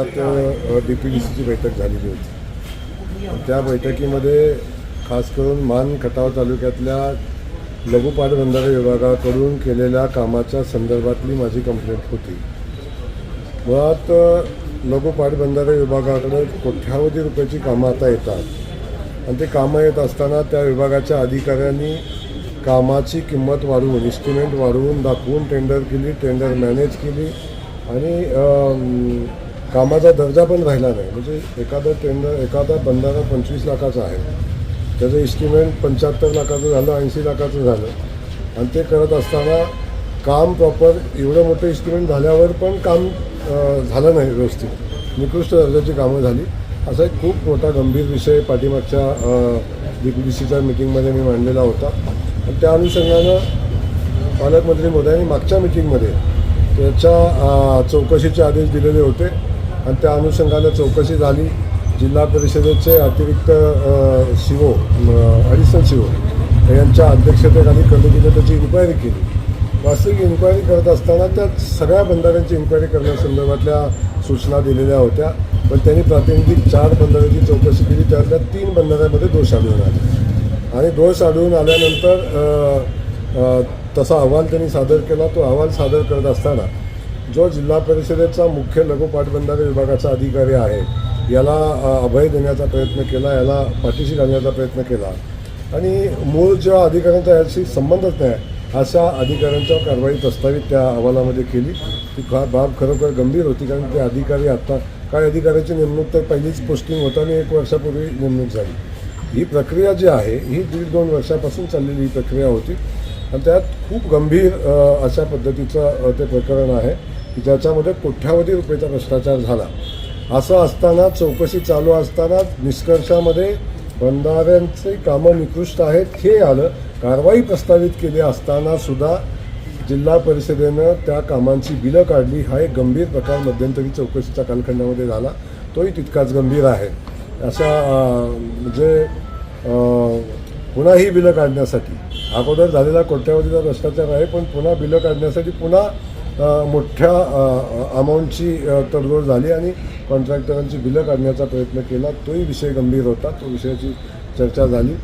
D P D सीची बैठक झालेली होती. त्या बैठकीमध्ये खास करून मान खटाव तालुक्यातल्या लघु विभागाकडून केलेल्या कामाच्या संदर्भातली माझी कंप्लेंट होती. मुळात अ, विभागाकडे कोट्यावधी रुपयाची कामं आता येतात. आणि ते कामं येत असताना त्या विभागाच्या अधिकाऱ्यांनी कामाची किंमत वाढवून इस्टिमेट वाढवून दाखवून टेंडर केली टेंडर मॅनेज केली आणि कामाचा दर्जा पण राहिला नाही. म्हणजे एखादं टेंडर एखादा बंधारा पंचवीस लाखाचा आहे. त्याचं इस्टिमेट पंच्याहत्तर लाखाचं झालं ऐंशी लाखाचं झालं. आणि ते करत असताना काम प्रॉपर एवढं मोठं इस्टिमेट झाल्यावर पण काम झालं नाही व्यवस्थित. निकृष्ट दर्जाची कामं झाली. असा एक खूप मोठा गंभीर विषय पाठीमागच्या डी पी डी सीच्या मिटिंगमध्ये मी मांडलेला होता. आणि त्या अनुषंगानं पालकमंत्री मोदयांनी मागच्या मिटिंगमध्ये त्याच्या चौकशीचे आदेश दिलेले होते. आणि त्या अनुषंगानं चौकशी झाली. जिल्हा परिषदेचे अतिरिक्त C O additional C O यांच्या अध्यक्षतेखाली कमिटीने त्याची इन्क्वायरी केली. वास्तविक इन्क्वायरी करत असताना त्या सगळ्या बंधाऱ्यांची इन्क्वायरी करण्यासंदर्भातल्या सूचना दिलेल्या होत्या. पण त्यांनी प्रातिनिधिक चार बंधाऱ्यांची चौकशी केली. त्यातल्या तीन बंधाऱ्यामध्ये दोष आढळून आले. आणि दोष आढळून आल्यानंतर तसा अहवाल त्यांनी सादर केला. तो अहवाल सादर करत असताना जो जिल्हा परिषदेचा मुख्य लघु पाटबंधारे विभागाचा अधिकारी आहे याला अभय देण्याचा प्रयत्न केला याला पाठीशी घालण्याचा प्रयत्न केला. आणि मूळ ज्या अधिकाऱ्यांचा याशी संबंधच नाही अशा अधिकाऱ्यांच्या कारवाई प्रस्तावित त्या अहवालामध्ये केली. ती खा बाब खरोखर गंभीर होती कारण ते अधिकारी आत्ता काय अधिकाऱ्याची नेमणूक तर पहिलीच पोस्टिंग होताना एक वर्षापूर्वी नेमणूक झाली. ही प्रक्रिया जी आहे ही दीड दोन वर्षापासून चाललेली ही प्रक्रिया होती. आणि त्यात खूप गंभीर अशा पद्धतीचं ते प्रकरण आहे. की ज्याच्यामध्ये कोट्यावधी रुपयेचा भ्रष्टाचार झाला. असं असताना चौकशी चालू असताना निष्कर्षामध्ये बंधाऱ्यांचे कामं निकृष्ट आहेत हे आलं. कारवाई प्रस्तावित केली असताना सुद्धा जिल्हा परिषदेनं त्या कामांची बिलं काढली. हा एक गंभीर प्रकार मध्यंतरी चौकशीच्या कालखंडामध्ये झाला. तोही तितकाच गंभीर आहे. अशा म्हणजे पुन्हाही बिलं काढण्यासाठी. अगोदर झालेला कोट्यावधीचा भ्रष्टाचार आहे पण पुन्हा बिलं काढण्यासाठी पुन्हा मोठ्या अमाऊंटची तडजोड झाली आणि कॉन्ट्रॅक्टरांची बिलं काढण्याचा प्रयत्न केला. तोही विषय गंभीर होता. तो विषयाची चर्चा झाली.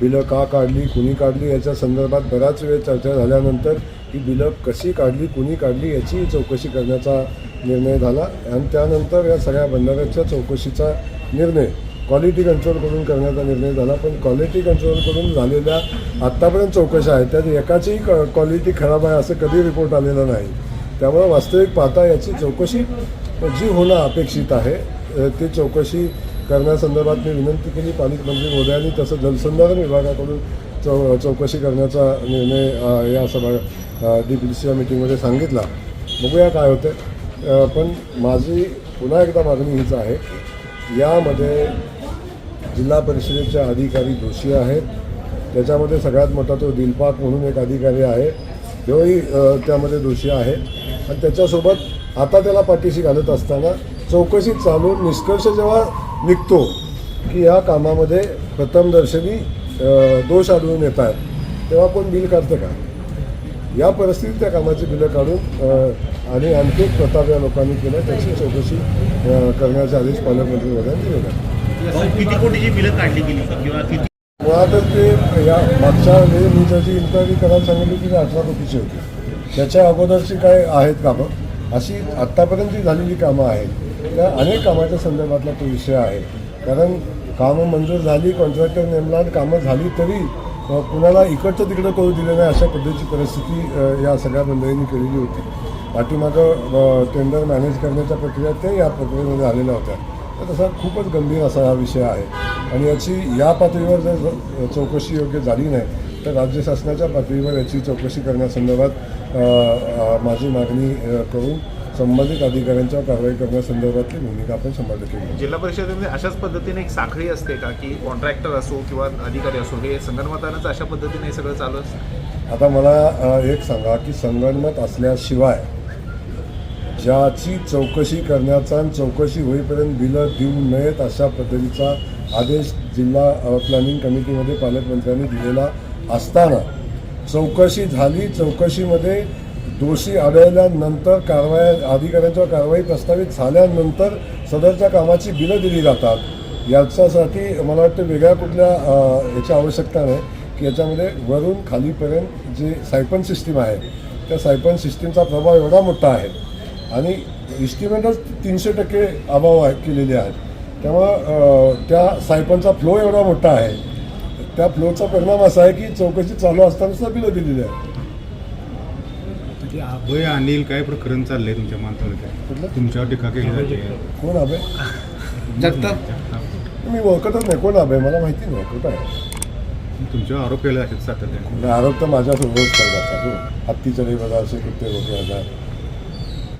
बिलं का काढली कुणी काढली याच्या संदर्भात बराच वेळ चर्चा झाल्यानंतर ही बिलं कशी काढली कुणी काढली याची चौकशी करण्याचा निर्णय झाला. आणि त्यानंतर या सगळ्या बंधाऱ्याच्या चौकशीचा निर्णय क्वालिटी कंट्रोलकडून करण्याचा निर्णय झाला. पण क्वालिटी कंट्रोलकडून झालेल्या आत्तापर्यंत चौकशा आहेत. त्यात एकाचीही क्वालिटी खराब आहे असं कधी रिपोर्ट आलेला नाही. त्यामुळं वास्तविक पाहता याची चौकशी जी होणं अपेक्षित आहे ती चौकशी करण्यासंदर्भात मी विनंती केली. पालकमंत्री मोदयांनी तसं जलसंधारण विभागाकडून चौ चौकशी करण्याचा निर्णय या सभा डी पी डी या मिटिंगमध्ये सांगितला. बघूया काय होतं. पण माझी पुन्हा एकदा मागणी हीच आहे. यामध्ये जिल्हा परिषदेचे अधिकारी दोषी आहेत. त्याच्यामध्ये सगळ्यात मोठा तो दिलपाक म्हणून एक अधिकारी आहे. तोही त्यामध्ये दोषी आहे. आणि त्याच्यासोबत आता त्याला पाठीशी घालत असताना चौकशी चालून निष्कर्ष जेव्हा निघतो की या कामामध्ये प्रथमदर्शनी दोष आढळून येत आहेत तेव्हा कोण बिल काढतं का? या परिस्थितीत त्या कामाची बिलं काढून आणि आणखी एक प्रताप या लोकांनी केला त्याची चौकशी करण्याचे आदेश पालकमंत्री मोदयांनी दिलेले आहेत भाऊ, किती कोटीची बिलं काढली गेली किंवा किती मुळातच ते या मागच्या वेळी मी त्याची इन्क्वायरी करायला सांगितली की ते अठरा कोटीची होती. त्याच्या अगोदरची काय आहेत कामं अशी आत्तापर्यंत जी झालेली कामं आहेत त्या अनेक कामाच्या संदर्भातला तो विषय आहे. कारण कामं मंजूर झाली कॉन्ट्रॅक्टर नेमला कामं झाली तरी कुणाला इकडचं तिकडं करू दिलं नाही अशा पद्धतीची परिस्थिती या सगळ्या मंडळींनी केलेली होती. पाठीमागं टेंडर मॅनेज करण्याच्या प्रक्रिया ते या प्रक्रियेमध्ये आलेल्या होत्या. तर तसा खूपच गंभीर असा हा विषय आहे. आणि याची या पातळीवर जर चौकशी योग्य झाली नाही तर राज्य शासनाच्या पातळीवर याची चौकशी करण्यासंदर्भात माझी मागणी करून संबंधित अधिकाऱ्यांच्यावर कारवाई करण्यासंदर्भातली भूमिका आपण घेऊ जिल्हा परिषदेमध्ये अशाच पद्धतीने एक साखळी असते का की कॉन्ट्रॅक्टर असो किंवा अधिकारी असो हे संगणमतानंच अशा पद्धतीने हे सगळं चालू असतं? आता मला एक सांगा की संगणमत असल्याशिवाय ज्याची चौकशी करण्याचा आणि चौकशी होईपर्यंत बिलं देऊ नयेत अशा पद्धतीचा आदेश जिल्हा प्लॅनिंग कमिटीमध्ये पालकमंत्र्यांनी दिलेला असताना चौकशी झाली. चौकशीमध्ये दोषी आढळल्यानंतर कारवाई अधिकाऱ्यांच्यावर कारवाई प्रस्तावित झाल्यानंतर सदरच्या कामाची बिलं दिली जातात. याच्यासाठी मला वाटतं वेगळ्या कुठल्या याची आवश्यकता नाही की याच्यामध्ये वरून खालीपर्यंत जे सायपन सिस्टीम आहे त्या सायपन सिस्टीमचा प्रभाव एवढा मोठा आहे आणि इस्टिमेटच तीनशे टक्के अभाव आहे केलेले आहेत. त्यामुळं त्या सायपनचा फ्लो एवढा मोठा आहे. त्या फ्लोचा परिणाम असा आहे की चौकशी चालू असताना सुद्धा बिलं दिलेली आहेत. ते अभय अनिल काय प्रकरण चाललंय तुमच्या? तालुक्यात तुमच्यावर टीका केली जाते. कोण अभय? जगताप. मी ओळखतच नाही. कोण अभय? मला माहिती नाही. कुठं आहे? तुमच्यावर आरोप केले जातात सातत्याने. आरोप तर माझ्यासोबतच करतात. हत्तीचढे बघा असे कुठे होते आता